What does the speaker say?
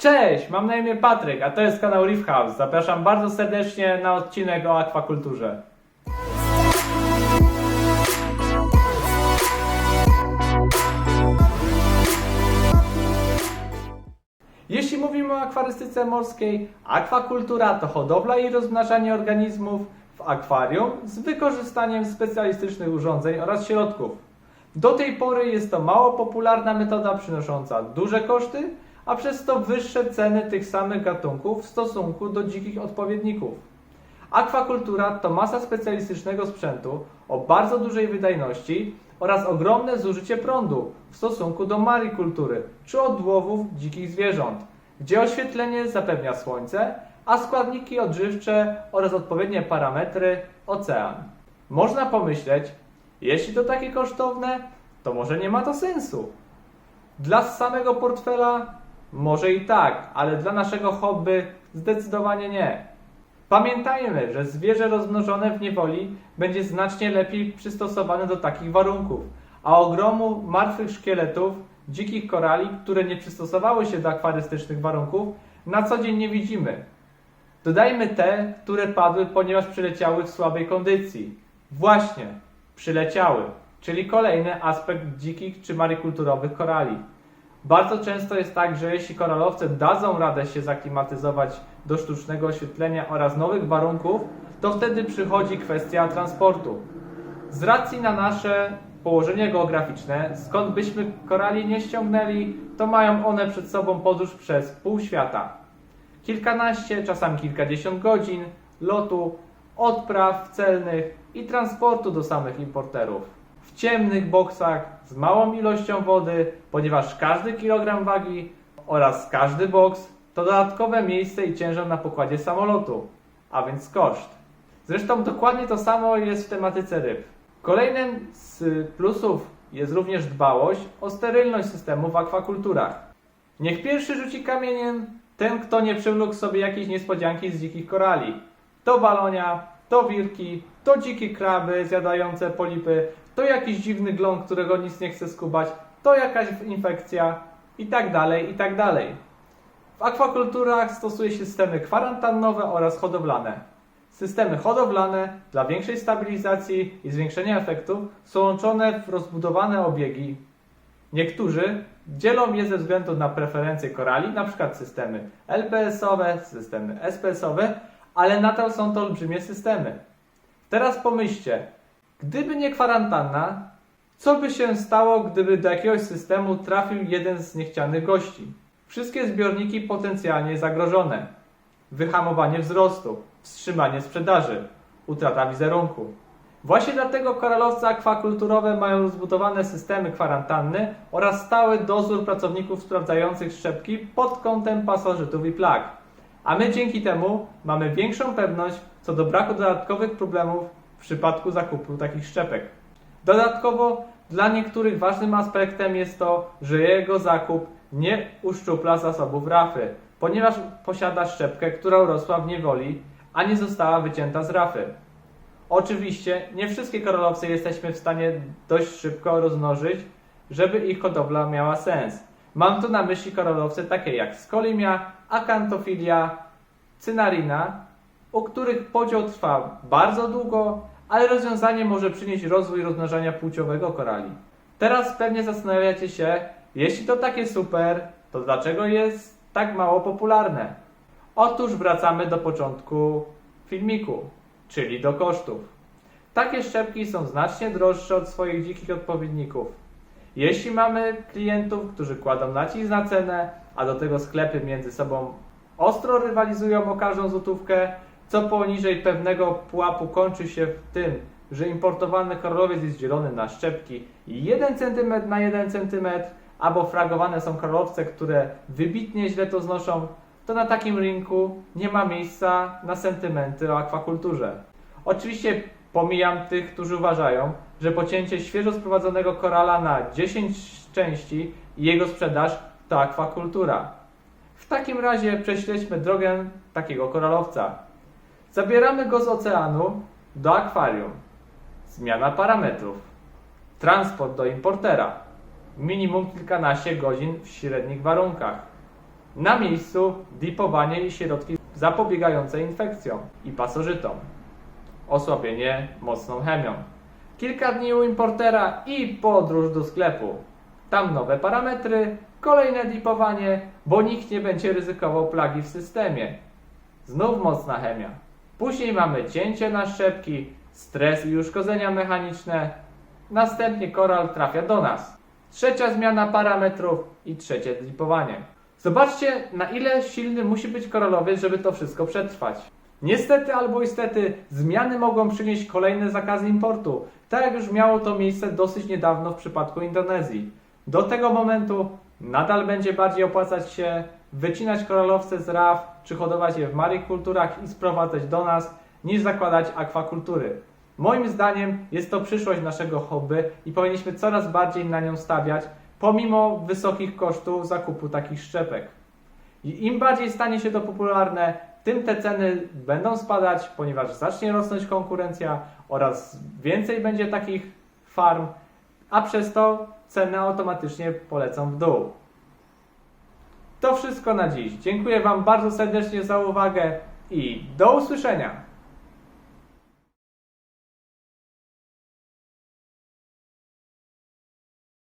Cześć, mam na imię Patryk, a to jest kanał Reef House. Zapraszam bardzo serdecznie na odcinek o akwakulturze. Jeśli mówimy o akwarystyce morskiej, akwakultura to hodowla i rozmnażanie organizmów w akwarium z wykorzystaniem specjalistycznych urządzeń oraz środków. Do tej pory jest to mało popularna metoda przynosząca duże koszty, a przez to wyższe ceny tych samych gatunków w stosunku do dzikich odpowiedników. Akwakultura to masa specjalistycznego sprzętu o bardzo dużej wydajności oraz ogromne zużycie prądu w stosunku do marikultury czy odłowów dzikich zwierząt, gdzie oświetlenie zapewnia słońce, a składniki odżywcze oraz odpowiednie parametry ocean. Można pomyśleć, jeśli to takie kosztowne, to może nie ma to sensu. Dla samego portfela może i tak, ale dla naszego hobby zdecydowanie nie. Pamiętajmy, że zwierzę rozmnożone w niewoli będzie znacznie lepiej przystosowane do takich warunków, a ogromu martwych szkieletów, dzikich korali, które nie przystosowały się do akwarystycznych warunków, na co dzień nie widzimy. Dodajmy te, które padły, ponieważ przyleciały w słabej kondycji. Właśnie, przyleciały, czyli kolejny aspekt dzikich czy marikulturowych korali. Bardzo często jest tak, że jeśli koralowce dadzą radę się zaklimatyzować do sztucznego oświetlenia oraz nowych warunków, to wtedy przychodzi kwestia transportu. Z racji na nasze położenie geograficzne, skąd byśmy korali nie ściągnęli, to mają one przed sobą podróż przez pół świata. Kilkanaście, czasami kilkadziesiąt godzin lotu, odpraw celnych i transportu do samych importerów. Ciemnych boksach z małą ilością wody, ponieważ każdy kilogram wagi oraz każdy boks to dodatkowe miejsce i ciężar na pokładzie samolotu, a więc koszt. Zresztą dokładnie to samo jest w tematyce ryb. Kolejnym z plusów jest również dbałość o sterylność systemu w akwakulturach. Niech pierwszy rzuci kamieniem ten, kto nie przywlókł sobie jakiejś niespodzianki z dzikich korali. To balonia, to wirki, to dzikie kraby zjadające polipy, to jakiś dziwny glon, którego nic nie chce skubać, to jakaś infekcja i tak dalej, i tak dalej. W akwakulturach stosuje się systemy kwarantannowe oraz hodowlane. Systemy hodowlane dla większej stabilizacji i zwiększenia efektów są łączone w rozbudowane obiegi. Niektórzy dzielą je ze względu na preferencje korali, np. systemy LPS-owe, systemy SPS-owe, ale nadal są to olbrzymie systemy. Teraz pomyślcie, gdyby nie kwarantanna, co by się stało, gdyby do jakiegoś systemu trafił jeden z niechcianych gości? Wszystkie zbiorniki potencjalnie zagrożone. Wyhamowanie wzrostu, wstrzymanie sprzedaży, utrata wizerunku. Właśnie dlatego koralowce akwakulturowe mają rozbudowane systemy kwarantanny oraz stały dozór pracowników sprawdzających szczepki pod kątem pasożytów i plag. A my dzięki temu mamy większą pewność co do braku dodatkowych problemów w przypadku zakupu takich szczepek. Dodatkowo dla niektórych ważnym aspektem jest to, że jego zakup nie uszczupla zasobów rafy, ponieważ posiada szczepkę, która urosła w niewoli, a nie została wycięta z rafy. Oczywiście nie wszystkie koralowce jesteśmy w stanie dość szybko rozmnożyć, żeby ich hodowla miała sens. Mam tu na myśli koralowce takie jak skolimia, akantofilia, cynarina, u których podział trwa bardzo długo, ale rozwiązanie może przynieść rozwój rozmnażania płciowego korali. Teraz pewnie zastanawiacie się, jeśli to takie super, to dlaczego jest tak mało popularne? Otóż wracamy do początku filmiku, czyli do kosztów. Takie szczepki są znacznie droższe od swoich dzikich odpowiedników. Jeśli mamy klientów, którzy kładą nacisk na cenę, a do tego sklepy między sobą ostro rywalizują o każdą złotówkę, co poniżej pewnego pułapu kończy się w tym, że importowany koralowiec jest dzielony na szczepki 1 cm na 1 cm, albo fragowane są koralowce, które wybitnie źle to znoszą, to na takim rynku nie ma miejsca na sentymenty o akwakulturze. Oczywiście pomijam tych, którzy uważają, że pocięcie świeżo sprowadzonego korala na 10 części i jego sprzedaż to akwakultura. W takim razie prześledźmy drogę takiego koralowca. Zabieramy go z oceanu do akwarium. Zmiana parametrów. Transport do importera. Minimum kilkanaście godzin w średnich warunkach. Na miejscu dipowanie i środki zapobiegające infekcjom i pasożytom. Osłabienie mocną chemią. Kilka dni u importera i podróż do sklepu. Tam nowe parametry, kolejne dipowanie, bo nikt nie będzie ryzykował plagi w systemie. Znów mocna chemia. Później mamy cięcie na szczepki, stres i uszkodzenia mechaniczne. Następnie koral trafia do nas. Trzecia zmiana parametrów i trzecie dipowanie. Zobaczcie, na ile silny musi być koralowiec, żeby to wszystko przetrwać. Niestety albo istety, zmiany mogą przynieść kolejne zakazy importu, tak jak już miało to miejsce dosyć niedawno w przypadku Indonezji. Do tego momentu nadal będzie bardziej opłacać się wycinać koralowce z raf, czy hodować je w marikulturach i sprowadzać do nas, niż zakładać akwakultury. Moim zdaniem jest to przyszłość naszego hobby i powinniśmy coraz bardziej na nią stawiać, pomimo wysokich kosztów zakupu takich szczepek. I im bardziej stanie się to popularne, tym te ceny będą spadać, ponieważ zacznie rosnąć konkurencja oraz więcej będzie takich farm, a przez to ceny automatycznie polecą w dół. To wszystko na dziś. Dziękuję Wam bardzo serdecznie za uwagę i do usłyszenia.